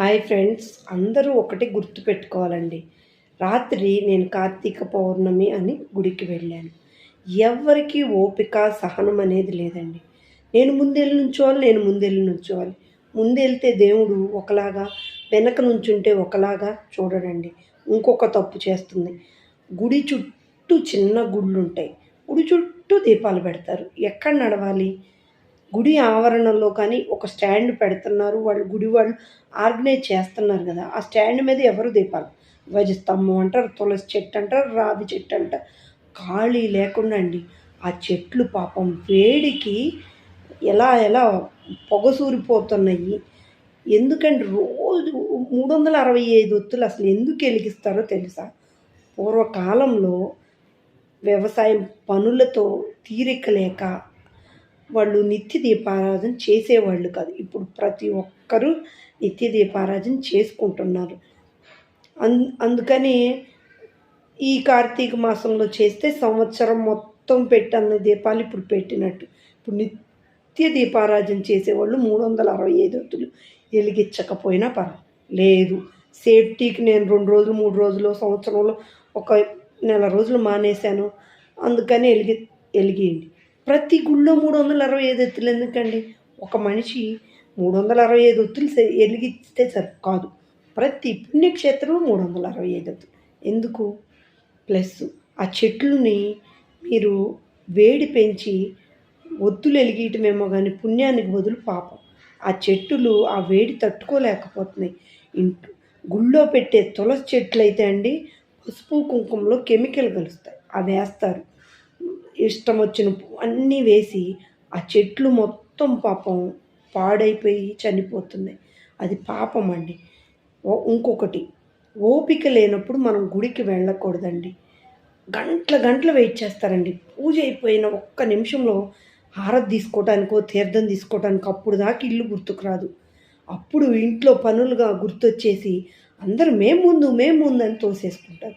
Hi friends అందరూ ఒకటి గుర్తుపెట్టుకోవాలండి. రాత్రి నేను కార్తీక పౌర్ణమి అని గుడికి వెళ్ళాను. ఎవరికి ఓపిక సహనం అనేది లేదండి. నేను ముందెళ్ళి నుంచోవాలి నేను ముందెళ్ళి నుంచోవాలి. ముందెళ్తే దేవుడు ఒకలాగా వెనక నుంచుంటే ఒకలాగా చూడడండి. ఇంకొక తప్పు చేస్తుంది. గుడి చుట్టూ చిన్న గుళ్ళు ఉంటాయి గుడి చుట్టూ దీపాలు పెడతారు. ఎక్కడ నడవాలి? గుడి ఆవరణలో కానీ ఒక స్టాండ్ పెడుతున్నారు. వాళ్ళు గుడి వాళ్ళు ఆర్గనైజ్ చేస్తున్నారు కదా. ఆ స్టాండ్ మీద ఎవరు దీపాలు? ధ్వజస్తంభం అంటారు తులసి చెట్టు అంటారు రావి చెట్టు అంటారు. ఖాళీ లేకుండా అండి. ఆ చెట్లు పాపం వేడికి ఎలా ఎలా పొగసూరిపోతున్నాయి. ఎందుకంటే రోజు మూడు వందల అరవై ఐదు ఒత్తులు అసలు ఎందుకు వెలిగిస్తారో తెలుసా? పూర్వకాలంలో వ్యవసాయం పనులతో తీరిక లేక వాళ్ళు నిత్య దీపారాధన చేసేవాళ్ళు కాదు. ఇప్పుడు ప్రతి ఒక్కరూ నిత్య దీపారాధన చేసుకుంటున్నారు. అన్ అందుకని ఈ కార్తీక మాసంలో చేస్తే సంవత్సరం మొత్తం పెట్టన్న దీపాలు ఇప్పుడు పెట్టినట్టు. ఇప్పుడు నిత్య దీపారాధన చేసేవాళ్ళు మూడు వందల అరవై ఐదు ఒత్తులు. వెలిగించకపోయినా పర్వాలేదు. లేదు సేఫ్టీకి నేను రెండు రోజులు మూడు రోజులు సంవత్సరంలో ఒక నెల రోజులు మానేశాను. అందుకని వెలిగి వెలిగియండి ప్రతి గుళ్ళో మూడు వందల అరవై ఐదు ఒత్తులు ఎందుకండి? ఒక మనిషి మూడు వందల అరవై ఐదు ఒత్తులు ఎలిగిస్తే సరి కాదు. ప్రతి పుణ్యక్షేత్రంలో మూడు వందల అరవై ఐదు ఒత్తులు ఎందుకు? ప్లస్ ఆ చెట్లుని మీరు వేడి పెంచి ఒత్తులు ఎలిగియటమేమో కానీ పుణ్యానికి బదులు పాపం. ఆ చెట్టులు ఆ వేడి తట్టుకోలేకపోతున్నాయి. ఇంట్ గుళ్ళో పెట్టే తులసి చెట్లు అయితే అండి పసుపు కుంకుమలో కెమికల్ కలుస్తాయి. అవి వేస్తారు. ఇష్టం వచ్చిన అన్నీ వేసి ఆ చెట్లు మొత్తం పాపం పాడైపోయి చనిపోతున్నాయి. అది పాపం అండి. ఇంకొకటి. ఓపిక లేనప్పుడు మనం గుడికి వెళ్ళకూడదండి. గంటల గంటలు వెయిట్ చేస్తారండి. పూజ అయిపోయిన ఒక్క నిమిషంలో హారతి తీసుకోవటానికో తీర్థం తీసుకోవటానికి అప్పుడు దాకా ఇల్లు గుర్తుకు రాదు. అప్పుడు ఇంట్లో పనులుగా గుర్తొచ్చేసి అందరూ మేము ముందు మేము ముందు అని తోసేసుకుంటారు.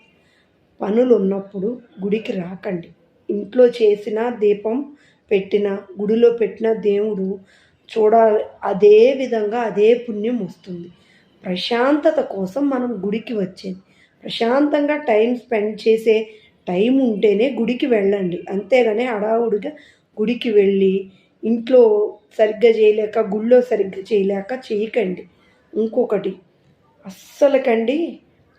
పనులు ఉన్నప్పుడు గుడికి రాకండి. ఇంట్లో చేసిన దీపం పెట్టిన గుడిలో పెట్టిన దేవుడు చూడాలి అదే విధంగా అదే పుణ్యం వస్తుంది. ప్రశాంతత కోసం మనం గుడికి వచ్చేది. ప్రశాంతంగా టైం స్పెండ్ చేసే టైం ఉంటేనే గుడికి వెళ్ళండి. అంతేగాని హడావుడిగా గుడికి వెళ్ళి ఇంట్లో సరిగ్గా చేయలేక గుళ్ళో సరిగ్గా చేయలేక చేయకండి. ఇంకొకటి అస్సలకండి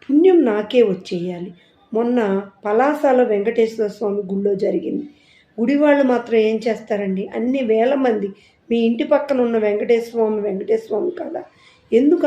పుణ్యం నాకే వచ్చేయాలి. మొన్న పలాసాల వెంకటేశ్వర స్వామి గుళ్ళో జరిగింది. గుడి వాళ్ళు మాత్రం ఏం చేస్తారండి? అన్ని వేల మంది. మీ ఇంటి పక్కన ఉన్న వెంకటేశ్వర స్వామి వెంకటేశ్వర స్వామి కదా. ఎందుకు